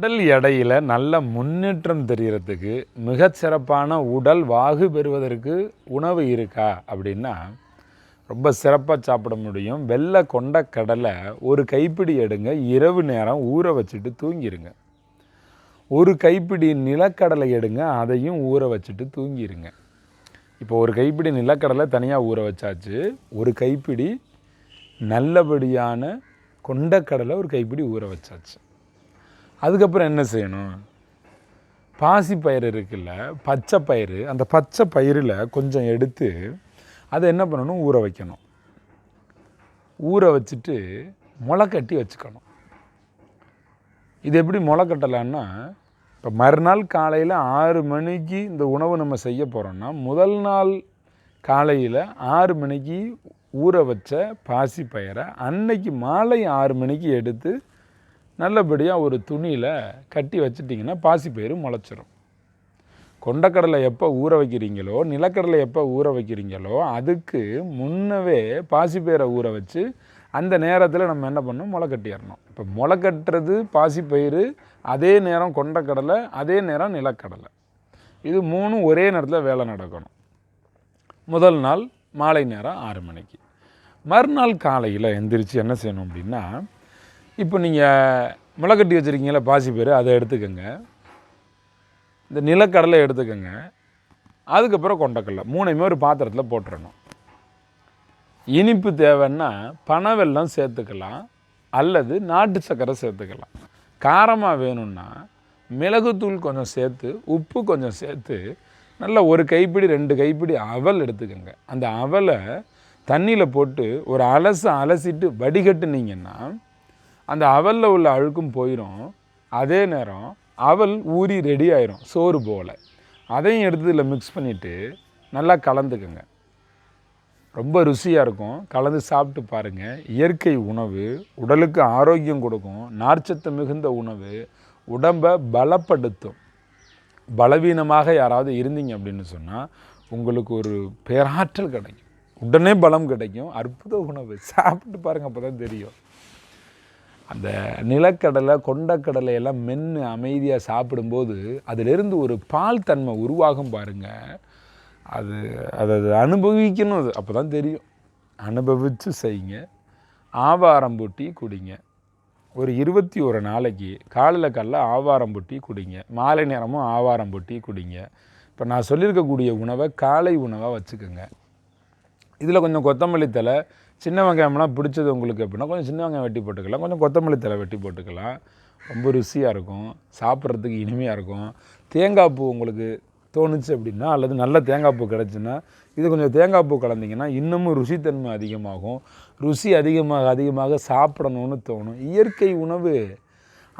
உடல் எடையில் நல்ல முன்னேற்றம் தெரிகிறதுக்கு மிகச்சிறப்பான உடல் வாகு பெறுவதற்கு உணவு இருக்கா அப்படின்னா ரொம்ப சிறப்பாக சாப்பிட முடியும். வெள்ளை கொண்ட கடலை ஒரு கைப்பிடி எடுங்க. இரவு நேரம் ஊற வச்சுட்டு தூங்கிடுங்க ஒரு கைப்பிடி நிலக்கடலை எடுங்க. அதையும் ஊற வச்சுட்டு தூங்கிடுங்க இப்போ ஒரு கைப்பிடி நிலக்கடலை தனியாக ஊற வச்சாச்சு. ஒரு கைப்பிடி நல்லபடியான கொண்டக்கடலை ஒரு கைப்பிடி ஊற வச்சாச்சு. அதுக்கப்புறம் என்ன செய்யணும்? பாசி பயிர் இருக்குல்ல பச்சை பயிறு அந்த பச்சை பயிரில் கொஞ்சம் எடுத்து அதை என்ன பண்ணணும்? ஊற வைக்கணும். ஊற வச்சுட்டு முளை கட்டி வச்சுக்கணும். இது எப்படி முளை கட்டலான்னா இப்போ மறுநாள் காலையில் ஆறு மணிக்கு இந்த உணவு நம்ம செய்ய போகிறோம்னா முதல் நாள் காலையில் ஆறு மணிக்கு ஊற வச்ச பாசி பயிரை அன்னைக்கு மாலை ஆறு மணிக்கு எடுத்து நல்லபடியாக ஒரு துணியில் கட்டி வச்சிட்டிங்கன்னா பாசிப்பயிறு முளைச்சிரும். கொண்டக்கடலை எப்போ ஊற வைக்கிறீங்களோ நிலக்கடலை எப்போ ஊற வைக்கிறீங்களோ அதுக்கு முன்னவே பாசிப்பயிரை ஊற வச்சு அந்த நேரத்தில் நம்ம என்ன பண்ணணும்? முளை கட்டிடணும். இப்போ முளை கட்டுறது பாசிப்பயிறு அதே நேரம் கொண்டக்கடலை அதே நேரம் நிலக்கடலை. இது மூணும் ஒரே நேரத்தில் வேலை நடக்கணும். முதல் நாள் மாலை நேரம் ஆறு மணிக்கு. மறுநாள் காலையில் எந்திரிச்சு என்ன செய்யணும் அப்படின்னா இப்போ நீங்கள் முளைக்கட்டி வச்சுருக்கீங்களா பேர் அதை எடுத்துக்கோங்க. இந்த நிலக்கடலை எடுத்துக்கோங்க. அதுக்கப்புறம் கொண்டக்கடலை. மூணையுமே ஒரு பாத்திரத்தில் போட்டுறணும். இனிப்பு தேவைன்னா பனை வெல்லம் சேர்த்துக்கலாம். அல்லது நாட்டு சர்க்கரை சேர்த்துக்கலாம். காரமாக வேணும்னா மிளகுத்தூள் கொஞ்சம் சேர்த்து உப்பு கொஞ்சம் சேர்த்து நல்ல ஒரு கைப்பிடி ரெண்டு கைப்பிடி அவல் எடுத்துக்கோங்க. அந்த அவலை தண்ணியில் போட்டு ஒரு அலசு அலசிட்டு வடிகட்டுனீங்கன்னா அந்த அவலில் உள்ள அழுக்கும் போயிடும் அதே நேரம் அவல் ஊறி ரெடி ஆயிரும் சோறு போல். அதையும் எடுத்து இதில் மிக்ஸ் பண்ணிவிட்டு நல்லா கலந்துக்குங்க. ரொம்ப ருசியாக இருக்கும். கலந்து சாப்பிட்டு பாருங்கள் இயற்கை உணவு உடலுக்கு ஆரோக்கியம் கொடுக்கும். நார்ச்சத்து மிகுந்த உணவு உடம்பை பலப்படுத்தும். பலவீனமாக யாராவது இருந்தீங்க அப்படின்னு சொன்னால் உங்களுக்கு ஒரு பேராற்றல் கிடைக்கும். உடனே பலம் கிடைக்கும். அற்புத உணவு. சாப்பிட்டு பாருங்கள் அப்போ தான் தெரியும். அந்த நிலக்கடலை கொண்டக்கடலை எல்லாம் மென்று அமைதியாக சாப்பிடும்போது அதிலிருந்து ஒரு பால் தன்மை உருவாகும் பாருங்கள் அது அதை அனுபவிக்கணும் அது. அப்போ தான் தெரியும். அனுபவித்து செய்யுங்க. ஆவாரம் பூட்டி குடிங்க. ஒரு இருபத்தி ஒரு நாளைக்கு காலையில் காலைல ஆவாரம் பூட்டி குடிங்க. மாலை நேரமும் ஆவாரம் பூட்டி குடிங்க. இப்போ நான் சொல்லியிருக்கக்கூடிய உணவை காலை உணவாக வச்சுக்கோங்க. இதில் கொஞ்சம் கொத்தமல்லி தழை சின்ன வெங்காயம்லாம் பிடிச்சது உங்களுக்கு அப்படின்னா கொஞ்சம் சின்ன வெங்காயம் வெட்டி போட்டுக்கலாம். கொஞ்சம் கொத்தமல்லி தழை வெட்டி போட்டுக்கலாம். ரொம்ப ருசியாக இருக்கும். சாப்பிட்றதுக்கு இனிமையாக இருக்கும். தேங்காய் பூ உங்களுக்கு தோணுச்சு அப்படின்னா அல்லது நல்ல தேங்காய் பூ கிடச்சுன்னா இது கொஞ்சம் தேங்காய் பூ கலந்தீங்கன்னா இன்னமும் ருசித்தன்மை அதிகமாகும். ருசி அதிகமாக அதிகமாக சாப்பிடணும்னு தோணும். இயற்கை உணவு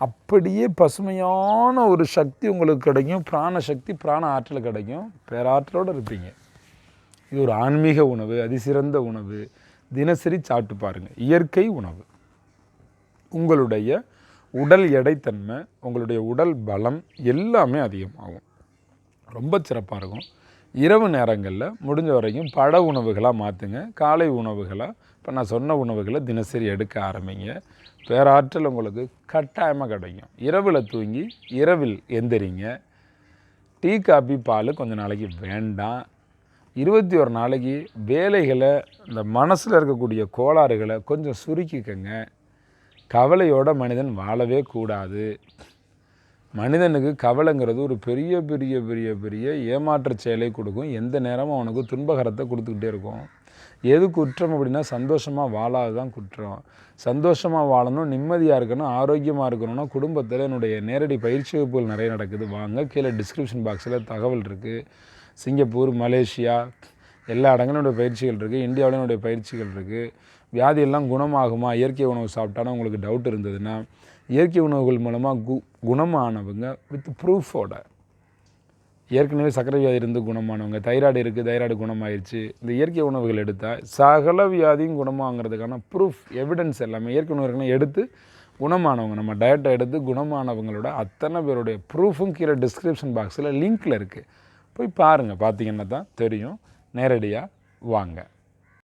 அப்படியே பசுமையான ஒரு சக்தி உங்களுக்கு கிடைக்கும். பிராண சக்தி பிராண ஆற்றல் கிடைக்கும். பேராற்றலோடு இருப்பீங்க. இது ஒரு ஆன்மீக உணவு அதிசிறந்த உணவு. தினசரி சாப்பிட்டு பாருங்கள் இயற்கை உணவு. உங்களுடைய உடல் எடைத்தன்மை உங்களுடைய உடல் பலம் எல்லாமே அதிகமாகும். ரொம்ப சிறப்பாக இருக்கும். இரவு நேரங்களில் முடிஞ்ச வரைக்கும் பட உணவுகளாக மாற்றுங்க காலை உணவுகளாக இப்போ நான் சொன்ன உணவுகளை தினசரி எடுக்க ஆரம்பிங்க. பேராற்றல் உங்களுக்கு கட்டாயமாக கிடைக்கும். இரவில் தூங்கி இரவில் எந்திரிங்க. டீ காபி பால் கொஞ்சம் நாளைக்கு வேண்டாம். இருபத்தி ஒரு நாளைக்கு வேலைகளை இந்த மனசில் இருக்கக்கூடிய கோளாறுகளை கொஞ்சம் சுருக்கிக்கங்க. கவலையோட மனிதன் வாழவே கூடாது. மனிதனுக்கு கவலைங்கிறது ஒரு பெரிய பெரிய பெரிய பெரிய ஏமாற்ற செயலை கொடுக்கும். எந்த நேரமும் அவனுக்கு துன்பகரத்தை கொடுத்துக்கிட்டே இருக்கும். எது குற்றம் அப்படின்னா சந்தோஷமாக வாழாது தான் குற்றம். சந்தோஷமாக வாழணும் நிம்மதியாக இருக்கணும் ஆரோக்கியமாக இருக்கணும்னா குடும்பத்தில் என்னுடைய நேரடி பயிற்சி வகுப்புகள் நிறைய நடக்குது. வாங்க கீழே டிஸ்கிரிப்ஷன் பாக்ஸில் தகவல் இருக்குது சிங்கப்பூர் மலேசியா எல்லா இடங்களுடைய பயிற்சிகள் இருக்குது இந்தியாவிலும் என்னுடைய பயிற்சிகள் இருக்குது வியாதியெல்லாம் குணமாகுமா? இயற்கை உணவு சாப்பிட்டாலும் உங்களுக்கு டவுட் இருந்ததுன்னா இயற்கை உணவுகள் மூலமாக கு குணமானவங்க வித் ப்ரூஃபோட ஏற்கனவே சர்க்கரை வியாதி இருந்து குணமானவங்க தைராய்டு இருக்குது தைராய்டு குணமாயிருச்சு. இந்த இயற்கை உணவுகள் எடுத்தால் சகல வியாதியும் குணமாகிறதுக்கான ப்ரூஃப் எவிடன்ஸ் எல்லாமே இயற்கை உணவுகளை எடுத்து குணமானவங்க நம்ம டயட்டை எடுத்து குணமானவங்களோட அத்தனை பேருடைய ப்ரூஃபும் கீழே டிஸ்கிரிப்ஷன் பாக்ஸில் லிங்க்கில் இருக்குது போய் பாருங்கள் பார்த்தீங்கன்னா தான் தெரியும். நேரடியாக வாங்க.